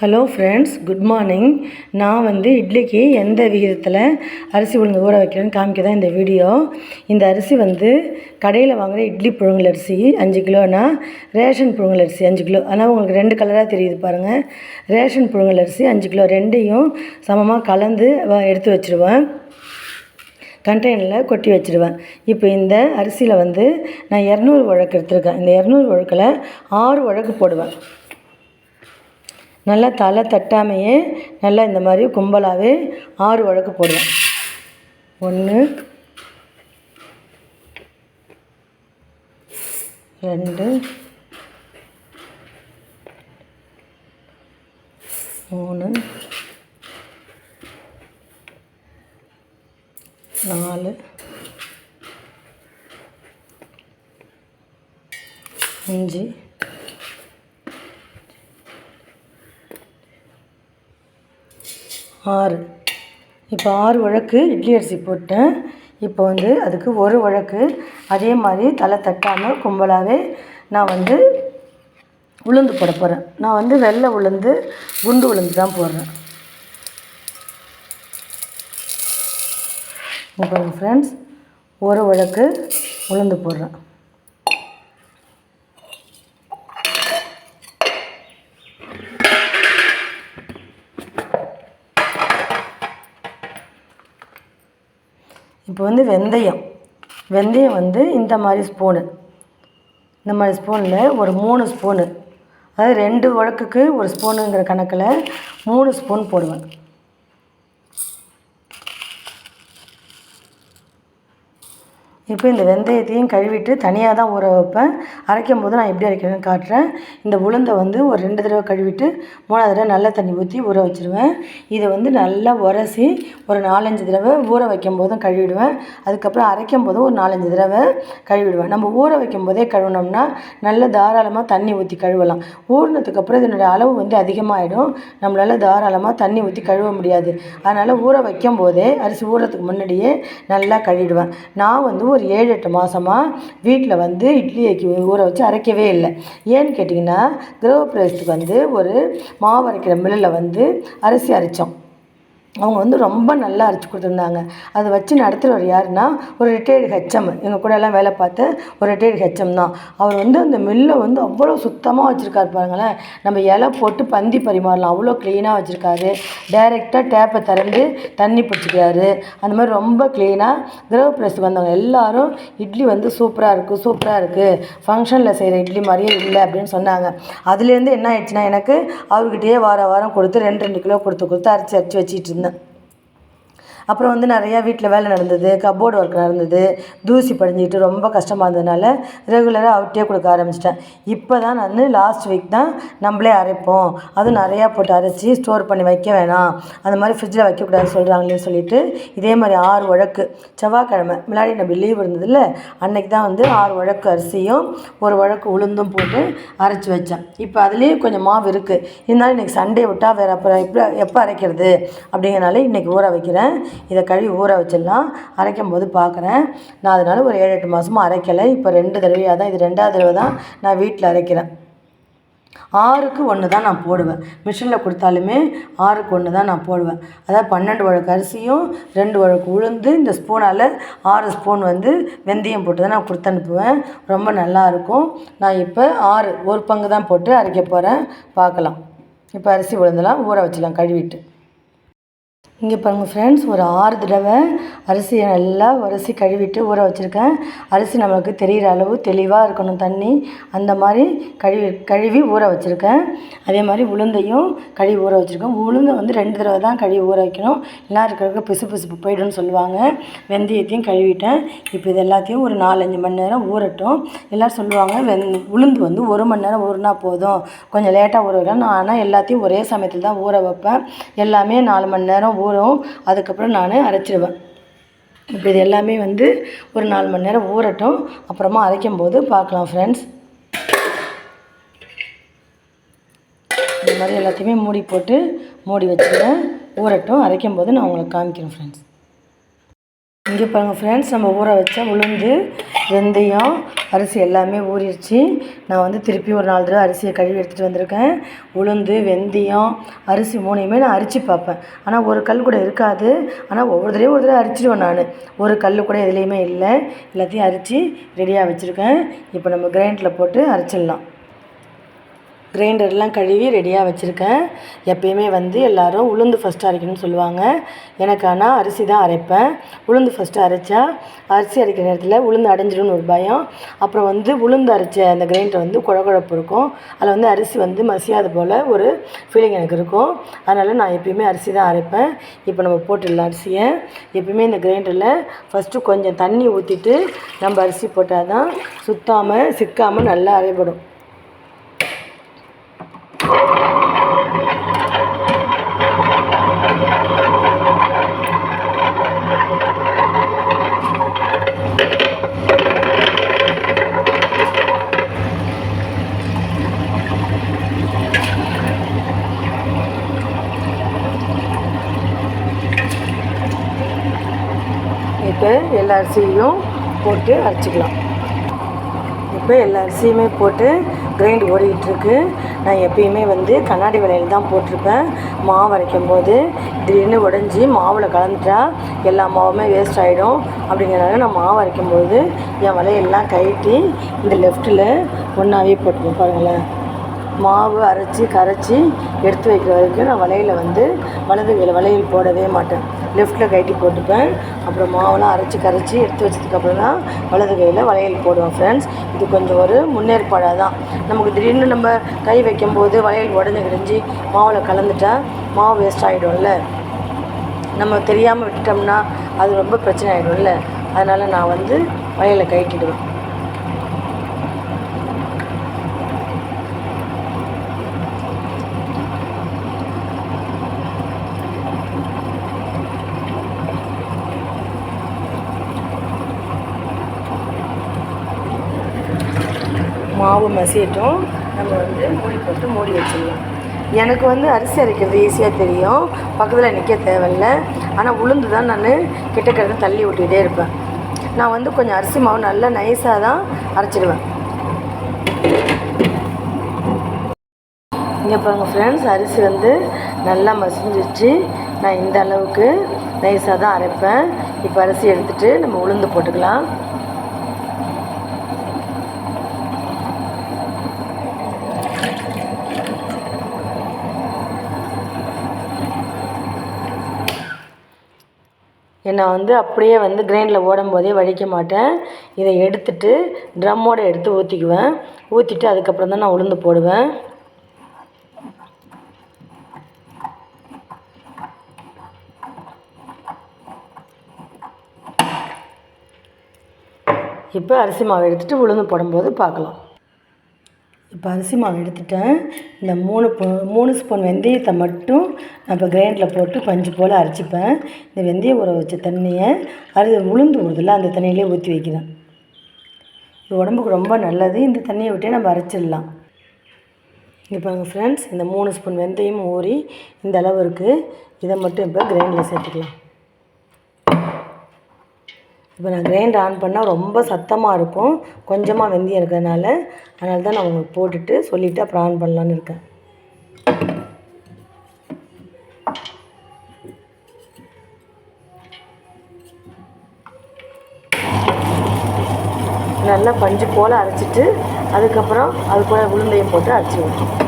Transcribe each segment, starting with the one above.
Hello friends good morning நான் வந்து இட்லிக்கு எந்த விகிதத்தில் அரிசி உளுந்து ஊற வைக்கிறேன்னு காமிக்க தான் இந்த வீடியோ இந்த அரிசி வந்து கடையில் வாங்குகிற இட்லி புழுங்கல் அரிசி அஞ்சு கிலோனா ரேஷன் புழுங்கல் அரிசி அஞ்சு கிலோ. ஆனால் உங்களுக்கு ரெண்டு கலராக தெரியுது பாருங்கள் ரேஷன் புழுங்கல் அரிசி அஞ்சு கிலோ. ரெண்டையும் சமமாக கலந்து எடுத்து வச்சுருவேன். கண்டெய்னரில் கொட்டி வச்சுருவேன். இப்போ இந்த அரிசியில் வந்து நான் இரநூறு உழக்கு எடுத்துருக்கேன். இந்த இரநூறு உழக்கில் ஆறு உழக்கு போடுவேன். நல்லா தலை தட்டாமையே நல்லா இந்த மாதிரி கும்பலாகவே ஆறு வழக்கு போடுவேன். ஒன்று ரெண்டு மூணு நாலு அஞ்சு ஆறு. இப்போ ஆறு வழக்கு இட்லி அரிசி போட்டேன். இப்போ வந்து அதுக்கு ஒரு வழக்கு. அதே மாதிரி தலை தட்டாமல் கும்பலாகவே நான் வந்து உளுந்து போட போகிறேன் நான் வந்து வெள்ளை உளுந்து குண்டு உளுந்து தான் போடுறேன். இப்போ ஃப்ரெண்ட்ஸ் ஒரு வழக்கு உளுந்து போடுறேன். இப்போ வந்து வெந்தயம். வெந்தயம் வந்து இந்த மாதிரி ஸ்பூனு இந்த மாதிரி ஸ்பூனில் ஒரு மூணு ஸ்பூனு அதாவது ரெண்டு உழக்குக்கு ஒரு ஸ்பூனுங்கிற கணக்கில் மூணு ஸ்பூன் போடுவேன். இப்போ இந்த வெந்தயத்தையும் கழுவிட்டு தனியாக தான் ஊற வைப்பேன். அரைக்கும் போது நான் எப்படி அரைக்கிறேன்னு காட்டுறேன். இந்த உளுந்தை வந்து ஒரு ரெண்டு தடவை கழுவிட்டு மூணாவது தடவை நல்ல தண்ணி ஊற்றி ஊற வச்சுருவேன். இதை வந்து நல்லா உரசி ஒரு நாலஞ்சு தடவை ஊற வைக்கும் போதும் கழுவிடுவேன். அதுக்கப்புறம் அரைக்கும் போதும் ஒரு நாலஞ்சு தடவை கழுவிடுவேன். நம்ம ஊற வைக்கும் போதே கழுவினோம்னா நல்லா தாராளமாக தண்ணி ஊற்றி கழுவலாம். ஊறினதுக்கப்புறம் இதனுடைய அளவு வந்து அதிகமாகிடும் நம்மளால் தாராளமாக தண்ணி ஊற்றி கழுவ முடியாது. அதனால் ஊற வைக்கும் போதே அரிசி ஊறதுக்கு முன்னாடியே நல்லா கழுவிடுவேன். நான் வந்து ஒரு ஏழு எட்டு மாதமாக வீட்டில் வந்து இட்லிக்கு ஊற வச்சு அரைக்கவே இல்லை. ஏன்னு கேட்டிங்கன்னா கிரகப்பிரவேசத்துக்கு வந்து ஒரு மாவு அரைக்கிற மில்லில் வந்து அரிசி அரைச்சோம். அவங்க வந்து ரொம்ப நல்லா அரைச்சி கொடுத்துருந்தாங்க. அதை வச்சு நடத்துகிறவர் யாருன்னா ஒரு ரிட்டையர்டு ஹெச்எம் எங்கள் கூட எல்லாம் வேலை பார்த்து ஒரு ரிட்டையர்டு ஹெச்எம் தான். அவர் வந்து அந்த மில்லை வந்து அவ்வளோ சுத்தமாக வச்சுருக்காரு பாருங்களேன். நம்ம இலை போட்டு பந்தி பரிமாறலாம். அவ்வளோ க்ளீனாக வச்சுருக்காரு. டைரெக்டாக டேப்பை திறந்து தண்ணி பிடிச்சிக்கிறாரு. அந்த மாதிரி ரொம்ப க்ளீனாக கிரகப்பிரவேசத்துக்கு வந்தவங்க எல்லாரும் இட்லி வந்து சூப்பராக இருக்குது சூப்பராக இருக்குது ஃபங்க்ஷனில் செய்கிற இட்லி மாதிரியே இல்லை அப்படின்னு சொன்னாங்க. அதுலேருந்து என்ன ஆயிடுச்சுன்னா எனக்கு அவர்கிட்டயே வார வாரம் கொடுத்து ரெண்டு ரெண்டு கிலோ கொடுத்து கொடுத்து அரைச்சி அரைச்சி வச்சுட்டு இருந்தேன். அப்புறம் வந்து நிறையா வீட்டில் வேலை நடந்தது கபோர்டு ஒர்க் நடந்தது தூசி படிஞ்சிக்கிட்டு ரொம்ப கஷ்டமாக இருந்ததுனால ரெகுலராக அவுட்டே கொடுக்க ஆரம்பிச்சிட்டேன். இப்போ தான் நான் லாஸ்ட் வீக் தான் நம்மளே அரைப்போம். அதுவும் நிறையா போட்டு அரைச்சி ஸ்டோர் பண்ணி வைக்க வேணாம். அந்த மாதிரி ஃப்ரிட்ஜில் வைக்கக்கூடாதுன்னு சொல்கிறாங்களேன்னு சொல்லிட்டு இதே மாதிரி ஆறு உழக்கு செவ்வாய்க்கிழமை முன்னாடி நம்ம லீவ் இருந்ததில்ல அன்னைக்கு தான் வந்து ஆறு உழக்கு அரிசியும் ஒரு உழக்கு உளுந்தும் போட்டு அரைச்சி வச்சேன். இப்போ அதுலேயும் கொஞ்சம் மாவு இருக்குது இருந்தாலும் இன்றைக்கி சண்டே விட்டால் வேறு அப்புறம் எப்போ எப்போ அரைக்கிறது அப்படிங்கிறனால இன்றைக்கி ஊற வைக்கிறேன். இதை கழுவி ஊற வச்சிடலாம். அரைக்கும் போது பார்க்குறேன். நான் அதனால் ஒரு ஏழு எட்டு மாதமாக அரைக்கலை. இப்போ ரெண்டு தடவையாக தான் இது ரெண்டாவது தடவை தான் நான் வீட்டில் அரைக்கிறேன். ஆறுக்கு ஒன்று தான் நான் போடுவேன். மிஷினில் கொடுத்தாலுமே ஆறுக்கு ஒன்று தான் நான் போடுவேன். அதாவது பன்னெண்டு வழக்கு அரிசியும் ரெண்டு வழக்கு உளுந்து இந்த ஸ்பூனால் ஆறு ஸ்பூன் வந்து வெந்தயம் போட்டு தான் நான் கொடுத்து அனுப்புவேன். ரொம்ப நல்லா இருக்கும். நான் இப்போ ஆறு ஒரு பங்கு தான் போட்டு அரைக்க போகிறேன் பார்க்கலாம். இப்போ அரிசி உளுந்தெல்லாம் ஊற வச்சிடலாம் கழுவிட்டு. இங்கே பாருங்கள் ஃப்ரெண்ட்ஸ் ஒரு ஆறு தடவை அரிசியை நல்லா உரசி கழுவிட்டு ஊற வச்சுருக்கேன். அரிசி நம்மளுக்கு தெரிகிற அளவு தெளிவாக இருக்கணும் தண்ணி. அந்த மாதிரி கழுவி கழுவி ஊற வச்சுருக்கேன். அதே மாதிரி உளுந்தையும் கழுவி ஊற வச்சுருக்கேன் உளுந்தை வந்து ரெண்டு தடவை தான் கழுவி ஊற வைக்கணும். எல்லாம் இருக்கிற பிசு பிசுப்பு போய்டும்னு சொல்லுவாங்க. வெந்தயத்தையும் கழுவிட்டேன். இப்போ இது எல்லாத்தையும் ஒரு நாலஞ்சு மணி நேரம் ஊறட்டும். எல்லோரும் சொல்லுவாங்க வெந் உளுந்து வந்து ஒரு மணி நேரம் ஊறினா போதும். கொஞ்சம் லேட்டாக ஊற வைக்கலாம் நான் ஆனால் எல்லாத்தையும் ஒரே சமயத்தில் தான் ஊற வைப்பேன். எல்லாமே நாலு மணி நேரம் ஊறும் அதுக்கப்புறம் நான் அரைச்சிடுவேன் இப்போ இது எல்லாமே வந்து ஒரு நாலு மணி நேரம் ஊறட்டும். அப்புறமா அரைக்கும் போது பார்க்கலாம் ஃப்ரெண்ட்ஸ் இந்த மாதிரி எல்லாத்தையுமே மூடி போட்டு மூடி வச்சுக்கிறேன். ஊறட்டும். அரைக்கும் போது நான் உங்களுக்கு காமிக்கிறேன் ஃப்ரெண்ட்ஸ் இங்கே பாருங்கள் ஃப்ரெண்ட்ஸ் நம்ம ஊற வச்ச உளுந்து வெந்தயம் அரிசி எல்லாமே ஊறிடுச்சு. நான் வந்து திருப்பி ஒரு நாலு தடவை அரிசியை கழுவி எடுத்துகிட்டு வந்திருக்கேன். உளுந்து வெந்தயம் அரிசி மூணையுமே நான் அரிச்சு பார்ப்பேன். ஆனால் ஒரு கல் கூட இருக்காது. ஆனால் ஒவ்வொரு தடவையும் ஒரு தடவை அரிச்சிடுவேன் நான். ஒரு கல் கூட எதுலேயுமே இல்லை. எல்லாத்தையும் அரித்து ரெடியாக வச்சுருக்கேன். இப்போ நம்ம கிரைண்டரில் போட்டு அரைச்சிடலாம். கிரைண்டர்லாம் கழுவி ரெடியாக வச்சுருக்கேன். எப்பயுமே வந்து எல்லோரும் உளுந்து ஃபஸ்ட்டு அரைக்கணும்னு சொல்லுவாங்க. எனக்கு ஆனால் அரிசி தான் அரைப்பேன். உளுந்து ஃபஸ்ட்டு அரைச்சா அரிசி அரைக்கிற நேரத்தில் உளுந்து அடைஞ்சிடும்னு ஒரு பயம். அப்புறம் வந்து உளுந்து அரைச்ச அந்த கிரைண்டர் வந்து குழகுழப்பு இருக்கும். அதில் வந்து அரிசி வந்து மசியாது போல் ஒரு ஃபீலிங் எனக்கு இருக்கும். அதனால் நான் எப்பயுமே அரிசி தான் அரைப்பேன். இப்போ நம்ம போட்டுடலாம் அரிசியை. எப்பயுமே இந்த கிரைண்டரில் ஃபஸ்ட்டு கொஞ்சம் தண்ணி ஊற்றிட்டு நம்ம அரிசி போட்டால் தான் சுத்தாமல் சிக்காமல் நல்லா அரைப்படும் இப்போ எல்லா அரிசியும் போட்டு அரைச்சிக்கலாம். இப்போ எல்லா அரிசியுமே போட்டு கிரைண்ட் ஓடிக்கிட்டுருக்கு நான் எப்பயுமே வந்து கண்ணாடி வளையல் தான் போட்டிருப்பேன். மாவு வரைக்கும் போது திடீர்னு உடஞ்சி மாவில் கலந்துட்டா எல்லா மாவுமே வேஸ்ட் ஆகிடும் அப்படிங்கிறனால நான் மாவு வரைக்கும் போது என் வலையெல்லாம் கழட்டி இந்த லெஃப்ட்டில் ஒன்றாவே போட்டுருவேன் பாருங்களேன். மாவு அரைச்சி கரைச்சி எடுத்து வைக்கிற வரைக்கும் நான் வலையில் வந்து வலது வலையில் போடவே மாட்டேன். லெஃப்ட்டில் கட்டி போட்டுப்பேன். அப்புறம் மாவெல்லாம் அரைச்சி கரைச்சி எடுத்து வச்சதுக்கப்புறம் தான் வலது கையில் வளையல் போடுவேன் ஃப்ரெண்ட்ஸ் இது கொஞ்சம் ஒரு முன்னேற்பாடாக தான். நமக்கு திடீர்னு நம்ம கை வைக்கும்போது வளையல் உடஞ்சி கிடஞ்சி மாவில் கலந்துட்டா மாவு வேஸ்ட் ஆகிடும்ல நம்ம தெரியாமல் விட்டுட்டோம்னா அது ரொம்ப பிரச்சனை ஆகிடும்ல அதனால் நான் வந்து வளையலை கைட்டிடுவேன் மாவு மசியட்டும். நம்ம வந்து மூடி போட்டு மூடி வச்சிடலாம். எனக்கு வந்து அரிசி அரைக்கிறது ஈஸியாக தெரியும். பக்கத்தில் நிற்க தேவையில்ல. ஆனால் உளுந்து தான் நான் கிட்டக்கிறது தள்ளி விட்டுக்கிட்டே இருப்பேன். நான் வந்து கொஞ்சம் அரிசி மாவு நல்லா நைஸாக தான் அரைச்சிடுவேன். இங்கே பாருங்கள் ஃப்ரெண்ட்ஸ் அரிசி வந்து நல்லா மசிஞ்சிச்சு நான் இந்த அளவுக்கு நைஸாக தான் அரைப்பேன். இப்போ அரிசி எடுத்துகிட்டு நம்ம உளுந்து போட்டுக்கலாம். நான் வந்து அப்படியே வந்து கிரைண்டில் ஓடும் போதே வடிக்க மாட்டேன். இதை எடுத்துட்டு ட்ரம்மோடு எடுத்து ஊற்றிக்குவேன் ஊற்றிட்டு அதுக்கப்புறம் தான் நான் உளுந்து போடுவேன். இப்போ அரிசி மாவு எடுத்துகிட்டு உளுந்து போடும்போது பார்க்கலாம். இப்போ அரிசி மாவு எடுத்துட்டேன். இந்த மூணு மூணு ஸ்பூன் வெந்தயத்தை மட்டும் நான் இப்போ கிரைண்டரில் போட்டு பஞ்சு போல் அரைச்சிப்பேன். இந்த வெந்தயம் ஊற வச்ச தண்ணியை அது உளுந்து ஊறுதில்ல அந்த தண்ணியிலே ஊற்றி வைக்கிறேன் இது உடம்புக்கு ரொம்ப நல்லது. இந்த தண்ணியை விட்டே நம்ம அரைச்சிடலாம். இப்போ பாருங்கள் ஃப்ரெண்ட்ஸ் இந்த மூணு ஸ்பூன் வெந்தயம் ஊறி இந்த அளவு இருக்குது இதை மட்டும் இப்போ கிரைண்டரில் சேர்த்துக்கலாம். இப்போ நான் கிரைண்டர் ஆன் பண்ணால் ரொம்ப சத்தமாக இருக்கும். கொஞ்சமாக வெந்தயம் இருக்கிறதுனால. அதனால தான் நான் உங்களுக்கு போட்டுட்டு சொல்லிவிட்டு அப்புறம் ஆன் பண்ணலான்னு இருக்கேன். நல்லா பஞ்சு போல் அரைச்சிட்டு அதுக்கப்புறம் அது கூட உளுந்தையும் போட்டு அரைச்சி அரைச்சிடுவேன்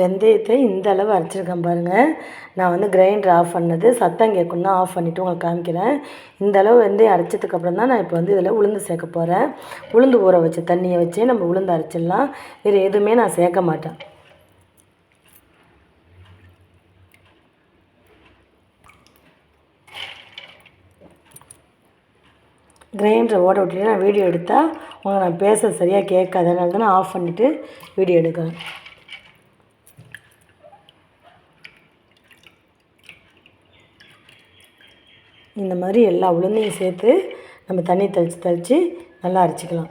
வெந்தயத்தை இந்த அளவு அரைச்சிருக்கேன் பாருங்கள் நான் வந்து கிரைண்டர் ஆஃப் பண்ணது. சத்தம் கேட்கணுன்னா ஆஃப் பண்ணிவிட்டு உங்களுக்கு காமிக்கிறேன். இந்த அளவு வெந்தயம் அரைச்சதுக்கப்புறம் தான் நான் இப்போ வந்து இதில் உளுந்து சேர்க்க போகிறேன் உளுந்து ஊற வச்ச தண்ணியை வச்சு நம்ம உளுந்து அரைச்சிடலாம். வேறு எதுவுமே நான் சேர்க்க மாட்டேன். கிரைண்டரை ஓட விட்டுட்டு நான் வீடியோ எடுத்தால் உங்களை நான் பேச சரியாக கேட்காது. அதனால தான் நான் ஆஃப் பண்ணிவிட்டு வீடியோ எடுக்கிறேன். இந்த மாதிரி எல்லா உளுந்தையும் சேர்த்து நம்ம தண்ணி தெளித்து தெளித்து நல்லா அரைச்சிக்கலாம்.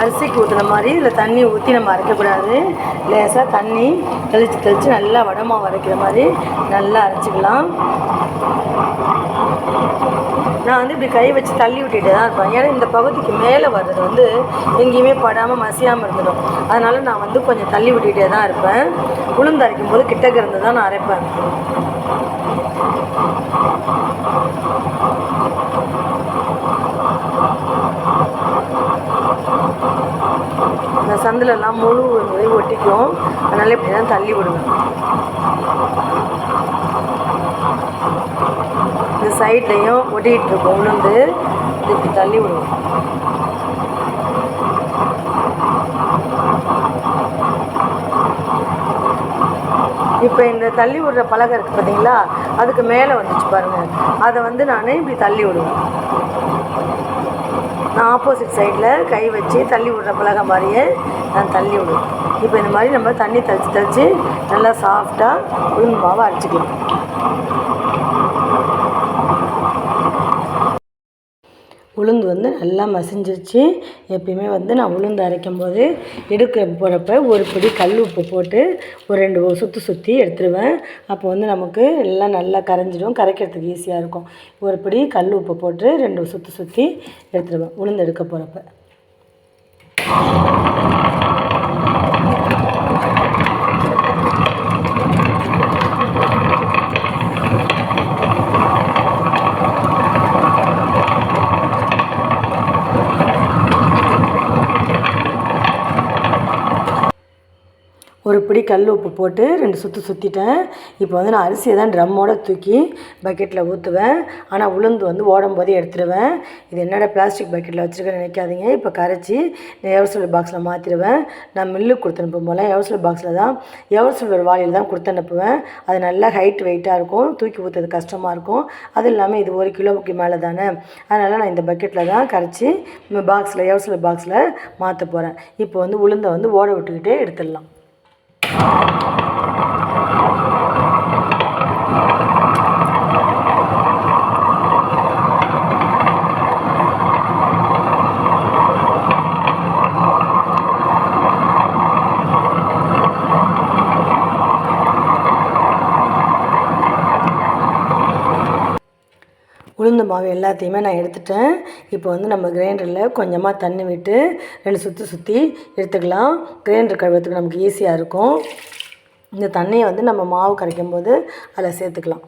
அரிசிக்கு ஊற்றுன மாதிரி இதில் தண்ணி ஊற்றி நம்ம அரைக்கக்கூடாது. லேசாக தண்ணி தெளித்து தெளித்து நல்லா வடமாக அரைக்கிற மாதிரி நல்லா அரைச்சிக்கலாம். நான் வந்து இப்படி கை வச்சு தள்ளி விட்டுட்டு தான் இருப்பேன். ஏன்னா இந்த பகுதிக்கு மேலே வர்றது வந்து எங்கேயுமே படாமல் மசியாமல் இருந்துடும். அதனால் நான் வந்து கொஞ்சம் தள்ளி விட்டுட்டே தான் இருப்பேன். உளுந்து அரைக்கும் போது கிட்டக்க இருந்து தான் நான் அரைப்பேன். இந்த சந்திலெல்லாம் முழு ஒட்டிக்கும். அதனால் இப்படி தான் தள்ளி விடுவேன். இந்த சைட்லேயும் ஒட்டிக்கிட்டு இருக்கும் உளுந்து இது இப்படி தள்ளி விடுவோம். இப்போ இந்த தள்ளி விடுற பலகை இருக்குது பார்த்தீங்களா அதுக்கு மேலே வந்துச்சு பாருங்கள் அதை வந்து நான் இப்படி தள்ளி விடுவேன் நான் ஆப்போசிட் சைடில் கை வச்சு தள்ளி விடுற பலகை மாதிரியே நான் தள்ளி விடுவேன். இப்போ இந்த மாதிரி நம்ம தண்ணி தெளித்து தெளித்து நல்லா சாஃப்டாக உளுந்து மாவை அரைச்சிக்கலாம். உளுந்து வந்து நல்லா மசிஞ்சிருச்சு. எப்பயுமே வந்து நான் உளுந்து அரைக்கும் போது எடுக்க போகிறப்ப ஒரு பிடி கல் உப்பு போட்டு ஒரு ரெண்டு சுற்றி சுற்றி எடுத்துருவேன். அப்போ வந்து நமக்கு எல்லாம் நல்லா கரைஞ்சிடும். கரைக்கிறதுக்கு ஈஸியாக இருக்கும். ஒரு பிடி கல் உப்பு போட்டு ரெண்டு சுற்றி சுற்றி எடுத்துருவேன். உளுந்து எடுக்க போகிறப்ப பிடி கல் உப்பு போட்டு ரெண்டு சுற்று சுற்றிட்டேன் இப்போ வந்து நான் அரிசியை தான் ட்ரம்மோடு தூக்கி பக்கெட்டில் ஊற்றுவேன் ஆனால் உளுந்து வந்து ஓடும் போதே எடுத்துடுவேன் இது என்னடா பிளாஸ்டிக் பக்கெட்டில் வச்சுருக்கேன்னு நினைக்காதீங்க. இப்போ கரைச்சி எவர்சிலர் பாக்ஸில் மாற்றிடுவேன் நான் மில்லுக்கு கொடுத்து அனுப்பும் போல் எவர்சிலர் பாக்ஸில் தான் எவர்சிலர் வாளியில் தான் கொடுத்து அனுப்புவேன். அது நல்லா ஹைட் வெயிட்டாக இருக்கும். தூக்கி ஊற்றுறது கஷ்டமாக இருக்கும். அது இல்லாமல் இது ஒரு கிலோவுக்கு மேலே தானே. அதனால் நான் இந்த பக்கெட்டில் தான் கரைச்சி பாக்ஸில் எவர்சிலர் பாக்ஸில் மாற்ற போகிறேன் இப்போ வந்து உளுந்தை வந்து ஓட விட்டுக்கிட்டே எடுத்துடலாம். Thank you. மாவு எல்லாத்தையுமே நான் எடுத்துட்டேன். இப்போ வந்து நம்ம கிரைண்டரில் கொஞ்சமாக தண்ணி விட்டு ரெண்டு சுற்றி சுற்றி எடுத்துக்கலாம். கிரைண்டர் கழுவுறதுக்கு நமக்கு ஈஸியாக இருக்கும். இந்த தண்ணியை வந்து நம்ம மாவு கரைக்கும் போது அதில் சேர்த்துக்கலாம்.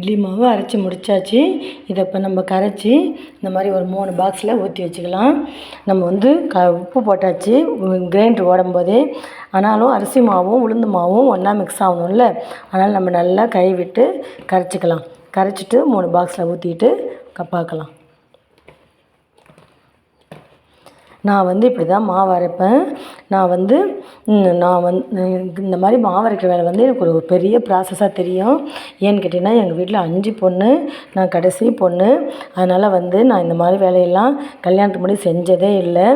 இட்லி மாவு அரைச்சி முடிச்சாச்சு. இதை இப்போ நம்ம கரைச்சி இந்த மாதிரி ஒரு மூணு பாக்ஸில் ஊற்றி வச்சுக்கலாம். நம்ம வந்து க உப்பு போட்டாச்சு. கிரைண்டர் ஓடும் போதே ஆனாலும் அரிசி மாவும் உளுந்து மாவும் ஒன்றா மிக்ஸ் ஆகணும்ல. அதனால் நம்ம நல்லா கை விட்டு கரைச்சிக்கலாம். கரைச்சிட்டு மூணு பாக்ஸில் ஊற்றிட்டு பார்க்கலாம். நான் வந்து இப்படி தான் மாவு அரைப்பேன். நான் வந்து நான் வந் இந்த மாதிரி மாவு அரைக்கிற வேலை வந்து எனக்கு ஒரு பெரிய ப்ராசஸாக தெரியும். ஏன்னு கேட்டிங்கன்னா எங்கள் வீட்டில் அஞ்சு பொண்ணு நான் கடைசி பொண்ணு. அதனால் வந்து நான் இந்த மாதிரி வேலையெல்லாம் கல்யாணத்துக்கு முன்னாடி செஞ்சதே இல்லை.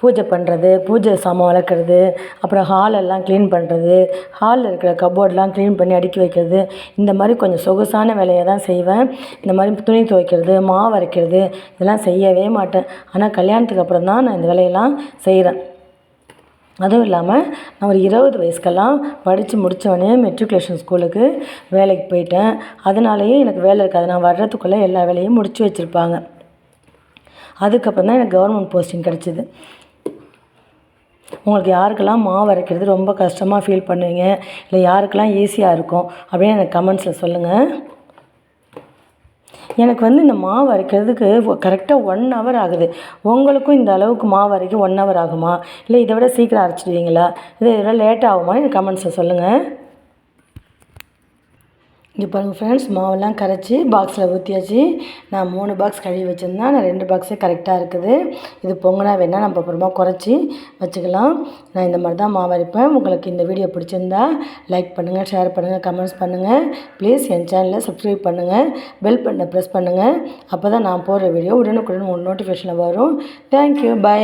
பூஜை பண்ணுறது பூஜை சாமான் வளர்க்குறது அப்புறம் ஹால் எல்லாம் க்ளீன் பண்ணுறது ஹாலில் இருக்கிற கபோர்டெலாம் க்ளீன் பண்ணி அடுக்கி வைக்கிறது. இந்த மாதிரி கொஞ்சம் சொகுசான வேலையை தான் செய்வேன். இந்த மாதிரி துணி துவைக்கிறது மாவு அரைக்கிறது இதெல்லாம் செய்யவே மாட்டேன். ஆனால் கல்யாணத்துக்கு அப்புறம் தான் நான் இந்த வேலையெல்லாம் செய்கிறேன் அதுவும் இல்லாமல் நான் ஒரு இருபது வயசுக்கெல்லாம் படித்து முடித்தவொடனே மெட்ரிகுலேஷன் ஸ்கூலுக்கு வேலைக்கு போயிட்டேன். அதனாலேயே எனக்கு வேலை இருக்காது. நான் வர்றதுக்குள்ளே எல்லா வேலையும் முடித்து வச்சுருப்பாங்க. அதுக்கப்புறம் தான் எனக்கு கவர்மெண்ட் போஸ்டிங் கிடச்சிது. உங்களுக்கு யாருக்கெல்லாம் மாவு அரைக்கிறது ரொம்ப கஷ்டமாக ஃபீல் பண்ணுவீங்க? இல்லை யாருக்கெல்லாம் ஈஸியாக இருக்கும்? அப்படின்னு எனக்கு கமெண்ட்ஸில் சொல்லுங்கள் எனக்கு வந்து இந்த மாவு அரைக்கிறதுக்கு கரெக்டாக ஒன் ஹவர் ஆகுது. உங்களுக்கும் இந்த அளவுக்கு மாவு அரைக்க ஒன் ஹவர் ஆகுமா? இல்லை இதை விட சீக்கிரம் அரைச்சிடுவீங்களா? இல்லை இதை விட லேட் ஆகுமா எனக்கு கமெண்ட்ஸில் சொல்லுங்கள் இங்கே பாருங்கள் ஃப்ரெண்ட்ஸ் மாவெல்லாம் கரைச்சி பாக்ஸில் ஊற்றியாச்சு நான் மூணு பாக்ஸ் கழுவி வச்சுருந்தேன். நான் ரெண்டு பாக்ஸே கரெக்டாக இருக்குது. இது பொங்கினா வேணால் நம்ம அப்புறமா குறைச்சி வச்சுக்கலாம். நான் இந்த மாதிரி தான் மாவு அரைப்பேன். உங்களுக்கு இந்த வீடியோ பிடிச்சிருந்தா லைக் பண்ணுங்கள் ஷேர் பண்ணுங்கள் கமெண்ட்ஸ் பண்ணுங்கள் ப்ளீஸ் என் சேனலை சப்ஸ்கிரைப் பண்ணுங்கள் பெல் பட்டனை ப்ரெஸ் பண்ணுங்கள் அப்போ தான் நான் போடுற வீடியோ உடனுக்குடன் உங்களுக்கு நோட்டிஃபிகேஷனில் வரும். Thank you bye